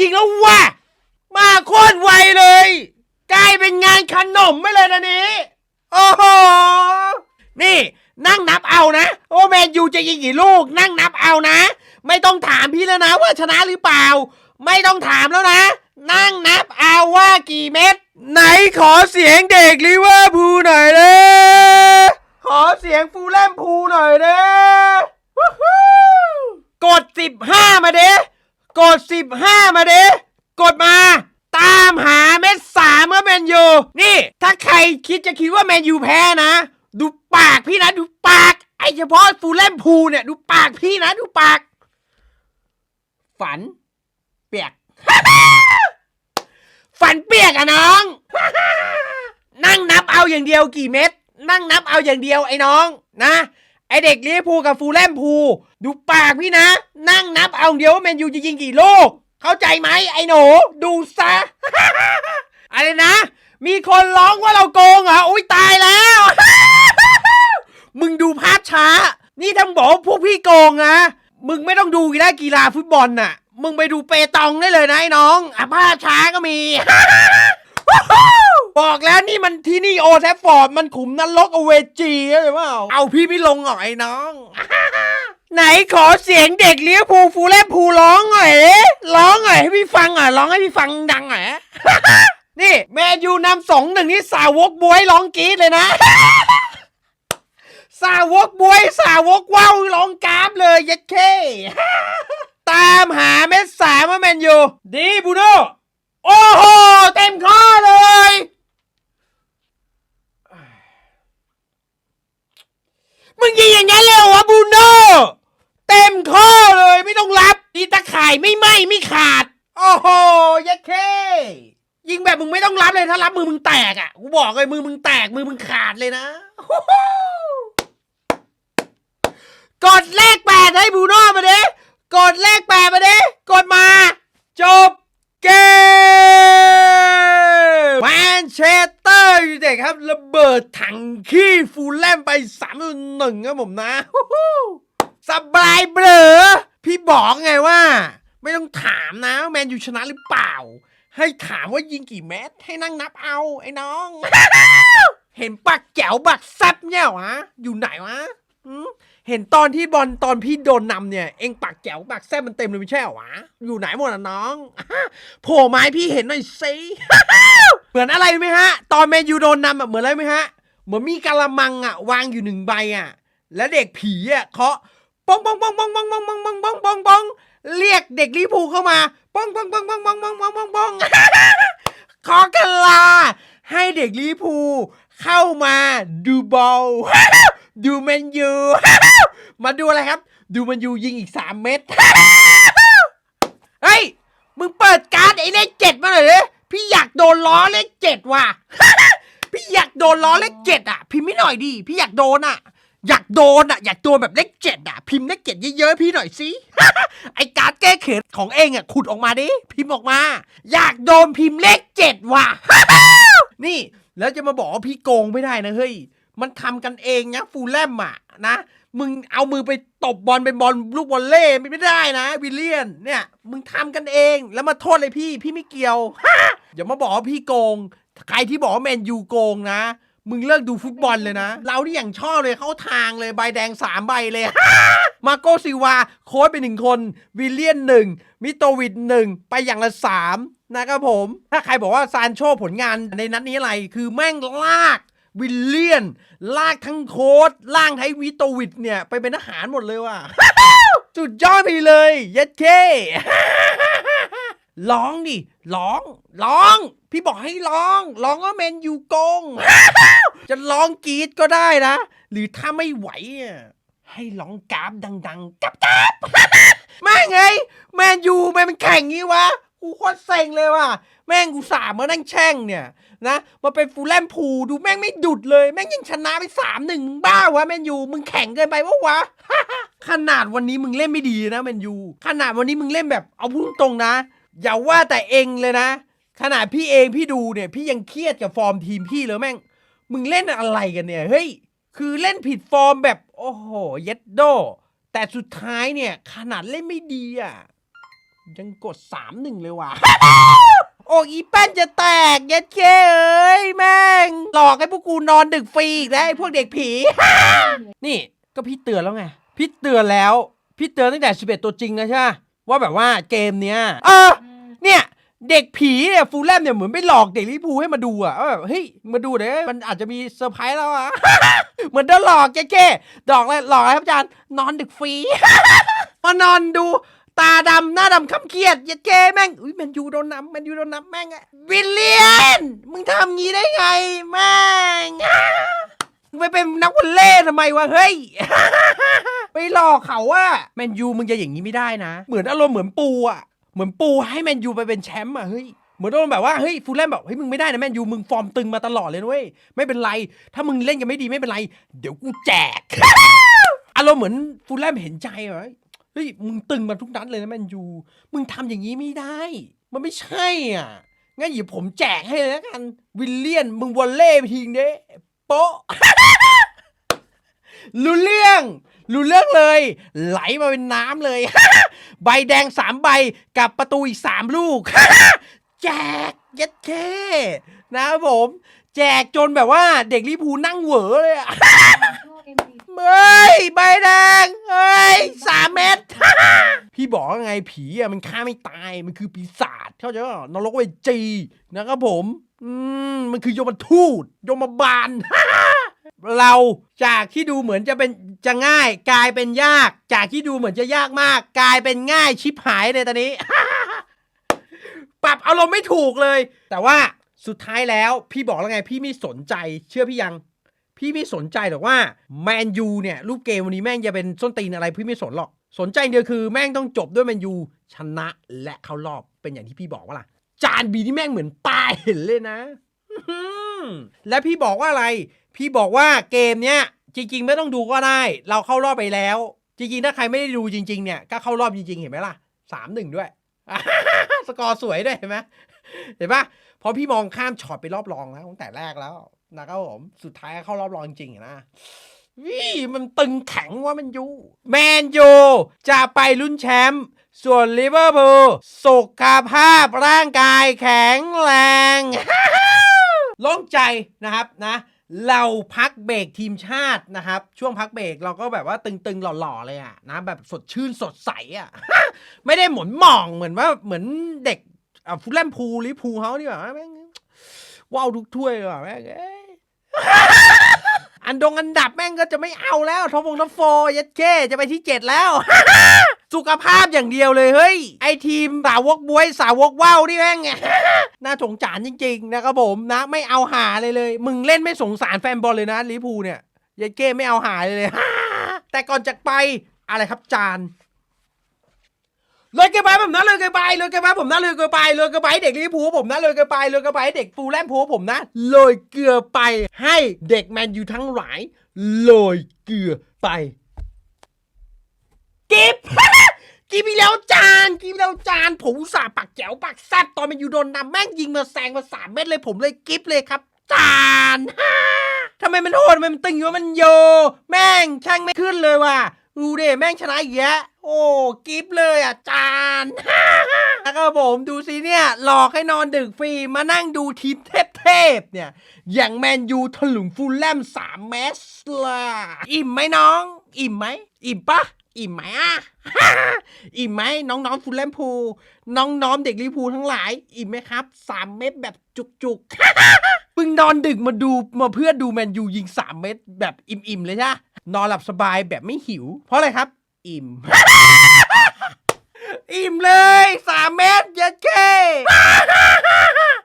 ยิงแล้ววะมาโคตรไวเลยกลายเป็นงานขนมไปเลยนะนี้ โอ้โห นี่นั่งนับเอานะ โอ้แมนยูจะยิงกี่ลูก นั่งนับเอานะ ไม่ต้องถามพี่แล้วนะว่าชนะหรือเปล่า ไม่ต้องถามแล้วนะ นั่งนับเอาว่ากี่เม็ด ไหนขอเสียงเด็กลิเวอร์พูลหน่อยเลยขอเสียงฟูลแลมพูลหน่อยเลยวู้กดสิบห้ามาเด้ กดสิบห้ามาเด้กดมาตามหาเม็ดสามเมื่อแมนยูนี่ ถ้าใครคิดจะคิดว่าแมนยูแพ้นะ ดูปากพี่นะ ดูปาก ไอเฉพาะฟูลแลมพูลเนี่ย ดูปากพี่นะ ดูปาก ฝัน เปียก ฝันเปียกอะน้อง นั่งนับเอาอย่างเดียวกี่เม็ด นั่งนับเอาอย่างเดียวไอ้น้องนะ ไอเด็กลิเวอร์พูลกับฟูลแลมพู ดูปากพี่นะ นั่งนับเอาเดียวว่าแมนยูจะยิงกี่ลูก เข้าใจไหมไอหนูดูซะ อะไรนะ มีคนร้องว่าเราโกงเหรออุ้ยตายแล้ว มึงดูภาพช้า นี่ทั้งบอกพวกพี่โกงนะ มึงไม่ต้องดูกีฬากีฬาฟุตบอลน่ะ มึงไปดูเปตองได้เลยนะไอ้น้องอะภาพช้าก็มี บอกแล้วนี่มันที่นี่โอแทฟฟอร์ดมันขุมนรกอเวจีเข้าใจเปล่าเอาพี่ไม่ลงหน่อยน้อง ไหนขอเสียงเด็กเลี้ยวภูลฟูลแลมพูลร้องหน่อยเอ๊ะร้องหน่อยให้พี่ฟังหน่อยร้องให้พี่ฟังดังหน่อย นี่แมนยูนำสองหนึ่งนี่สาวกบวยร้องกรี๊ดเลยนะ สาวกบวยสาวกว้าวร้องกราฟเลยยัดเคตามหาเม็ดสามว่าแมนยูดีบูโน โอ้โห เต็มข้อเลย มึงยิงอย่างนั้นเลยวะบูโนเต็มข้อเลยไม่ต้องรับดีตะข่ายไม่ไหมไม่ขาด โอ้โหยัดเค ยิงแบบมึงไม่ต้องรับเลยถ้ารับมือมึงแตกอะกูบอกเลยมือมึงแตกมือมึงขาดเลยนะกดเลขแปดให้บูโน่มาเด้กดเลขแปดมาเด้กดมา จบ เกมแมนเชสเตอร์ยูไนเต็ดค รับระเบิดถังขี้ฟูลแลมไป3ามหนึ่งครับผมนะสบายเบลอพี่บอกไงว่า ไม่ต้องถามนะแมนยูชนะหรือเปล่า ให้ถามว่ายิงกี่เม็ดให้นั่งนับเอาไอ้น้อง เห็นปักแจ๋วบักแซบเนี่ยวะอยู่ไหนวะเห็นตอนที่บอลตอนพี่โดนนำเนี่ย เองปากแจ๋วปากแซบมันเต็มเลยไม่ใช่หรอวะ อยู่ไหนหมดอะน้องโผล่ไม้พี่เห็นหน่อยสิ เหมือนอะไรไหมฮะ ตอนแมนยูโดนนำอะเหมือนอะไรไหมฮะ เหมือนมีกะละมังอะวางอยู่หนึ่งใบอะแล้วเด็กผีอะเคาะปองปองปองปองปองปองปองปองปองปองปองเรียกเด็กลิเวอร์พูลเข้ามาปองปองปองปองปองปองปองปองปองขอกะลา ให้เด็กลิเวอร์พูลเข้ามาดูบอลดูแมนยูมาดูอะไรครับ ดูแมนยูยิงอีกสามเม็ดเฮ้ยมึงเปิดการ์ดไอ้เลขเจ็ดมาหน่อยเลย พี่อยากโดนล้อเลขเจ็ดว่ะ พี่อยากโดนล้อเลขเจ็ดอะ พิมพ์ไม่หน่อยดิพี่อยากโดนอะ อยากโดนอะ อยากโดนแบบเลขเจ็ดอะ พิมพ์เลขเจ็ดเยอะๆพี่หน่อยสิ ไอการ์ดแก้เขินของเองอะขุดออกมาดิพิมพ์ออกมา อยากโดนพิมพ์เลขเจ็ดว่ะ นี่แล้วจะมาบอกว่าพี่โกงไม่ได้นะเฮ้ยมันทำกันเองนะฟูลแลมอะนะมึงเอามือไปตบบอลเป็นบอลลูกบอลเล่ไม่ได้นะ วิลเลียนเนี่ย มึงทำกันเองแล้วมาโทษเลยพี่ พี่ไม่เกี่ยว อย่ามาบอกว่าพี่โกง ใครที่บอกว่าแมนยูโกงนะ มึงเลิกดูฟุตบอลเลยนะ เราที่อย่างชอบเลยเข้าทางเลยใบแดงสามใบเลย มาโกซิวา โค้ชไปหนึ่งคน วิลเลียนหนึ่งมิโตวิดหนึ่งไปอย่างละสามนะครับผม ถ้าใครบอกว่าซานโชผลงานในนัดนี้อะไรคือแม่งลากวิลเลียน ลากทั้งโค้ดล่างไทยวิโตวิดเนี่ย ไปเป็นทหารหมดเลยว่ะสุดยอดไปเลย เยัดเค ร้องดิร้อง ร้อง พี่บอกให้ร้อง ร้องว่าแมนยูโกง จะร้องกรีดก็ได้นะ หรือถ้าไม่ไหวอะให้ร้องกราฟดังๆกับกราฟแม่งไง แมนยูแม่งมันแข่งงี้วะ กูโคตรเซ็งเลยว่ะ แม่งกูสามมานั่งแช่งเนี่ยนะ มาเป็นฟูลแลมพูดูแม่งไม่ดุดเลย แม่งยังชนะไปสามหนึ่งบ้าวะแมนยูมึงแข่งเกินไปวะวะ ขนาดวันนี้มึงเล่นไม่ดีนะแมนยู ขนาดวันนี้มึงเล่นแบบเอาพูดตรงนะ อย่าว่าแต่เองเลยนะ ขนาดพี่เองพี่ดูเนี่ย พี่ยังเครียดกับฟอร์มทีมพี่เลยแม่ง มึงเล่นอะไรกันเนี่ย เฮ้ย คือเล่นผิดฟอร์มแบบ โอ้โห เย็ดโด แต่สุดท้ายเนี่ย ขนาดเล่นไม่ดีอะ ยังกดสามหนึ่งเลยว่ะ โอ้อีแป้นจะแตก เย็ดเคเอ้ยแม่ง หลอกให้พวกกูนอนดึกฟรีอีกแล้วไอ้พวกเด็กผี นี่ก็พี่เตือนแล้วไง พี่เตือนแล้ว พี่เตือนตั้งแต่ 11 ตัวจริงนะใช่ไหม ว่าแบบว่าเกมเนี้ยเออเนี่ยเด็กผีเนี่ยฟูลแลมเนี่ยเหมือนไปหลอกเด็กลิเวอร์พูลให้มาดูอะว่าแบบเฮ้ยมาดูเดี๋ยวมันอาจจะมีเซอร์ไพรส์แล้วอะ เหมือนโดนหลอกแก่ๆดอกเลยหลอกอะไรครับอาจารย์นอนดึกฟรีมานอนดูตาดำหน้าดำคำเครียดยัดเจแม่งอุ้ยแมนยูโดนนำแมนยูโดนนำแม่งอะวิลเลียน มึงทำงี้ได้ไงแม่งมึงไปเป็นนักวอลเล่ทำไมวะเฮ้ย ไปหลอกเขาว่าแมนยูมึงจะอย่างนี้ไม่ได้นะ เหมือนอารมณ์เหมือนปูอะเหมือนปูให้แมนยูไปเป็นแชมป์อะเฮ้ยเหมือนโดนแบบว่าเฮ้ยฟูลแลมแบบเฮ้ยมึงไม่ได้นะแมนยูมึงฟอร์มตึงมาตลอดเลยนะเว้ยไม่เป็นไรถ้ามึงเล่นกันไม่ดีไม่เป็นไร เดี๋ยวกูแจก อารมณ์เหมือนฟูลแลมเห็นใจเหรอเฮ้ยมึงตึงมาทุกนัดเลยนะแมนยูมึงทำอย่างนี้ไม่ได้ มันไม่ใช่อะงั้นเดี๋ยวผมแจกให้เลยแล้วกัน วิลเลียนมึงวอลเล่ไปทีเด้โป๊ะ รู้เรื่องรู้เรื่องเลย ไหลมาเป็นน้ำเลย ใบแดงสามใบกับประตูอีกสามลูก แจกย็ดเคนะครับผม แจกจนแบบว่าเด็กลิเวอร์พูลนั่งเหวอเลยอะ เฮ้ยใบแดงเฮ้ยสามเม็ด พี่บอกว่าไงผีอะมันฆ่าไม่ตายมันคือปีศาจเข้าใจป่ะนรกเวจีนะครับผม อืมมันคือยมทูตยมบาล เราจากที่ดูเหมือนจะเป็นจะง่าย กลายเป็นยาก จากที่ดูเหมือนจะยากมาก กลายเป็นง่ายชิบหายเลยตอนนี้ ปรับอารมณ์ไม่ถูกเลย แต่ว่าสุดท้ายแล้ว พี่บอกแล้วไง พี่ไม่สนใจ เชื่อพี่ยัง พี่ไม่สนใจหรอกว่าแมนยูเนี่ยรูปเกมวันนี้แม่งจะเป็นส้นตีนอะไรพี่ไม่สนหรอก สนใจเดียวคือแม่งต้องจบด้วยแมนยูชนะและเข้ารอบเป็นอย่างที่พี่บอกว่าล่ะ จานบีนี่แม่งเหมือนปลาเห็นเลยนะ และพี่บอกว่าอะไร พี่บอกว่าเกมเนี้ยจริง ๆ ไม่ต้องดูก็ได้ เราเข้ารอบไปแล้ว จริง ๆ ถ้าใครไม่ได้ดูจริง ๆ เนี่ยก็เข้ารอบจริง ๆ เห็นไหมล่ะสามหนึ่งด้วย สกอร์สวยด้วยเห็นไหมเห็นปะพอพี่มองข้ามช็อตไปรอบรองแล้วตั้งแต่แรกแล้วนะครับผมสุดท้ายเข้ารอบรองจริงนะวิมันตึงแข็งว่ามันยูแมนยูจะไปลุ้นแชมป์ส่วนลิเวอร์พูลสุขภาพร่างกายแข็งแรง โล่งใจนะครับนะ เราพักเบรกทีมชาตินะครับ ช่วงพักเบรกเราก็แบบว่าตึงๆหล่อๆเลยอะนะแบบสดชื่นสดใสอะไม่ได้หมุนหมองเหมือนว่าเหมือนเด็กอะฟุตแลมพูลิพูเขานี่หว่าแม่งว้าวทุกถ้วยเลยว่ะแม่ง อันดงอันดับแม่งก็จะไม่เอาแล้วทอฟงทอฟโฟยัดเคจะไปที่เจ็ดแล้ว สุขภาพอย่างเดียวเลยเฮ้ย ไอทีมสาวกบวยสาวกว่าวนี่แม่ง น่าสงสารจริง ๆ นะครับผมนะ ไม่เอาหาเลยเลย มึงเล่นไม่สงสารแฟนบอลเลยนะลิพูเนี่ยยัดเก้ไม่เอาหาเลยเลยแต่ก่อนจากไปอะไรครับจาน เลยเกินไปผมนะเลยเกินไปเลยเกินไปผมนะเลยเกินไปเลยเกินไปเด็กลิเวอร์พูลผมนะเลยเกินไปเลยเกินไปเด็กฟูลแลมพูลผมนะเลยเกลือไปให้เด็กแมนยูทั้งหลายเลยเกลือไปกิบกิบอีกแล้วจานกิบแล้วจานผมสาปากแจ๋วปากแซบตอนแมนยูโดนนำแม่งยิงมาแซงมาสามเม็ดเลยผมเลยกิฟเลยครับจานทำไมมันโหดทำไมมันตึงอยู่ว่ามันโย แม่งช่างไม่ขึ้นเลยว่ะ ดูเดแม่งชนะอีกแล้วโอ้กิฟเลยอะจานแล้วก็ผมดูสิเนี่ยหลอกให้นอนดึกฟรีมานั่งดูทีมเทพๆเนี่ย อย่างแมนยูถลุงฟูลแลมสามแมตช์ล่ะอิ่มไหมน้อง อิ่มไหมอิ่มปะอิ่มไหมอะอิ่มไหมน้องๆฟูลแลมพู น้องๆเด็กลิพูทั้งหลาย อิ่มไหมครับสามเม็ดแบบจุกๆ มึงนอนดึกมาดูมาเพื่อดูแมนยูยิงสามเม็ดแบบอิ่มๆเลยจ้ะนอนหลับสบายแบบไม่หิว เพราะอะไรครับ อิ่ม อิ่มเลยสามเม็ดยัดเก้